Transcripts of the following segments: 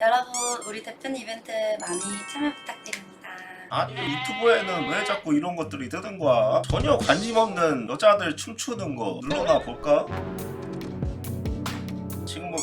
여러분 우리 대표님 이벤트 많이 참여 부탁드립니다. 아니 유튜브에는 왜 자꾸 이런 것들이 뜨는 거야? 전혀 관심 없는 여자들 춤추는 거 눌러나 볼까?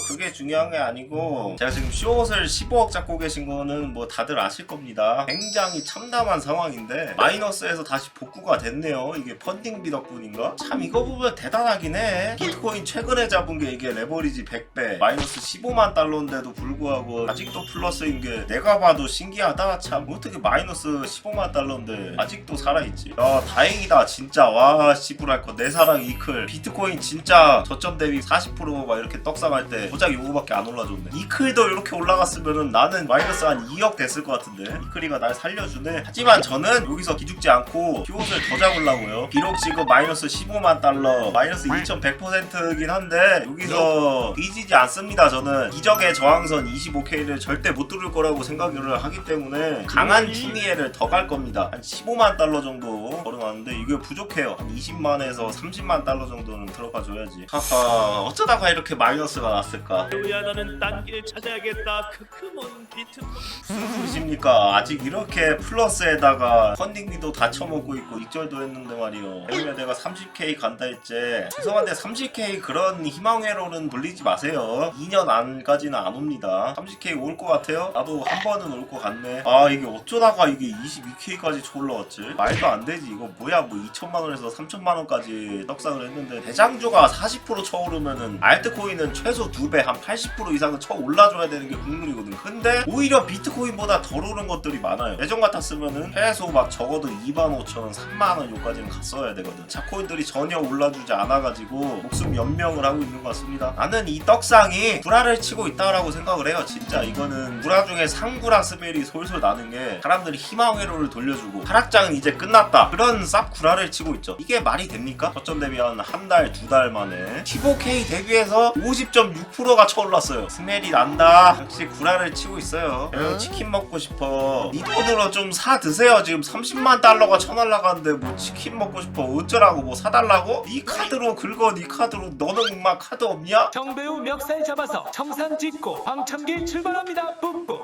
그게 중요한 게 아니고 제가 지금 쇼옷을 15억 잡고 계신 거는 뭐 다들 아실 겁니다. 굉장히 참담한 상황인데 마이너스에서 다시 복구가 됐네요. 이게 펀딩비 덕분인가? 참 이거 보면 대단하긴 해. 비트코인 최근에 잡은 게 이게 레버리지 100배 마이너스 15만 달러인데도 불구하고 아직도 플러스인 게 내가 봐도 신기하다. 참 어떻게 마이너스 15만 달러인데 아직도 살아있지? 야 다행이다 진짜. 와 씨부랄 거내 사랑 이클. 비트코인 진짜 저점 대비 40%막 이렇게 떡상할 때 고작 요거밖에 안 올라줬네. 이클도 이렇게 올라갔으면은 나는 마이너스 한 2억 됐을 것 같은데. 이클이가 날 살려주네. 하지만 저는 여기서 기죽지 않고 피옷을 더 잡으려고요. 비록 지금 마이너스 15만 달러 마이너스 2100%긴 한데 여기서 뒤지지 않습니다 저는. 이적의 저항선 25K를 절대 못 뚫을 거라고 생각을 하기 때문에 강한 추미애를 더 갈 겁니다. 한 15만 달러 정도 걸어놨는데 이게 부족해요. 한 20만에서 30만 달러 정도는 들어가 줘야지. 하하 어쩌다가 이렇게 마이너스가 났을까 배우야 나는 딴 길 찾아야겠다. 크크몬 비트코인 무슨 소리십니까? 아직 이렇게 플러스에다가 펀딩비도 다 쳐먹고 있고 익절도 했는데 말이요. 배우야 내가 30K 간다 했지. 죄송한데 30K 그런 희망회로는 돌리지 마세요. 2년 안까지는 안 옵니다. 30K 올 것 같아요? 나도 한 번은 올 것 같네. 아 이게 어쩌다가 이게 22K까지 쳐 올라왔지? 말도 안 되지. 이거 뭐야? 뭐 2천만 원에서 3천만 원까지 떡상을 했는데 대장주가 40%쳐 오르면은 알트코인은 최소 2배 한 80% 이상은 쳐 올라줘야 되는 게 국룰이거든. 근데 오히려 비트코인보다 덜 오른 것들이 많아요. 예전 같았으면은 최소 막 적어도 2만 5천원 3만원 요까지는 갔어야 되거든. 차코인들이 전혀 올라주지 않아가지고 목숨 연명을 하고 있는 것 같습니다. 나는 이 떡상이 구라를 치고 있다라고 생각을 해요 진짜. 이거는 구라 중에 상구라 스멜이 솔솔 나는 게 사람들이 희망 회로를 돌려주고 하락장은 이제 끝났다. 그런 쌉 구라를 치고 있죠. 이게 말이 됩니까? 저점 대비 한 한 달 두 달 만에. 15K 대비해서 50.6%가 쳐올랐어요. 스멜이 난다. 역시 구라를 치고 있어요. 어, 치킨 먹고 싶어. 이 돈으로 좀 사 드세요. 지금 30만 달러가 쳐날라가는데 뭐 치킨 먹고 싶어. 어쩌라고 뭐 사달라고? 네 카드로 긁어. 네 카드로. 너는 막 카드 없냐? 정배우 멱살 잡아서 청산 짓고 황천길 출발합니다. 꾹꾹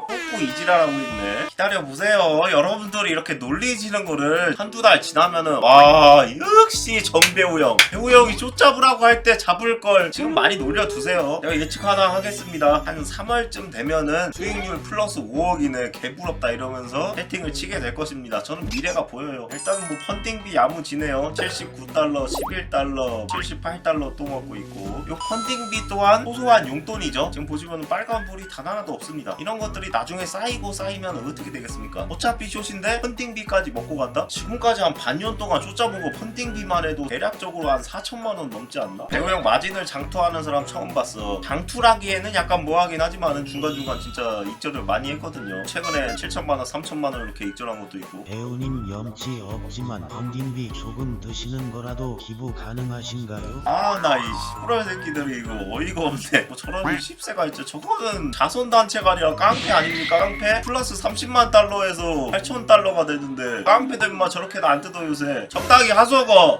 이지랄하고 있네. 기다려보세요. 여러분들이 이렇게 놀리지는 거를 한두 달 지나면은, 와, 역시 정배우 형. 배우 형이 쫓잡으라고 할 때 잡을 걸 지금 많이 놀려두세요. 내가 예측 하나 하겠습니다. 한 3월쯤 되면은 수익률 플러스 5억이네. 개부럽다 이러면서 세팅을 치게 될 것입니다. 저는 미래가 보여요. 일단은 뭐 펀딩비 야무지네요. 79달러, 11달러, 78달러 또 먹고 있고. 요 펀딩비 또한 소소한 용돈이죠. 지금 보시면 빨간 불이 단 하나도 없습니다. 이런 것들이 나중에 쌓이고 쌓이면 어떻게 되겠습니까? 어차피 숏인데 펀딩비까지 먹고 간다? 지금까지 한 반년 동안 쫓아본 거 펀딩비만 해도 대략적으로 한 4천만 원 넘지 않나? 배우형 마진을 장투하는 사람 처음 봤어. 장투라기에는 약간 뭐하긴 하지만은 중간중간 진짜 익절을 많이 했거든요. 최근에 7천만 원, 3천만 원 이렇게 익절한 것도 있고. 배우님 염치 없지만 펀딩비 조금 드시는 거라도 기부 가능하신가요? 아 나이 시부랄 새끼들이 이거 어이가 없네 뭐 저런 10세가 있죠 저거는 자선단체가 아니라 깡패 아닙니까 깡패? 플러스 30만 달러에서 8천 달러가 되는데 깡패들 막 저렇게는 안 뜯어 요새 적당히 하소거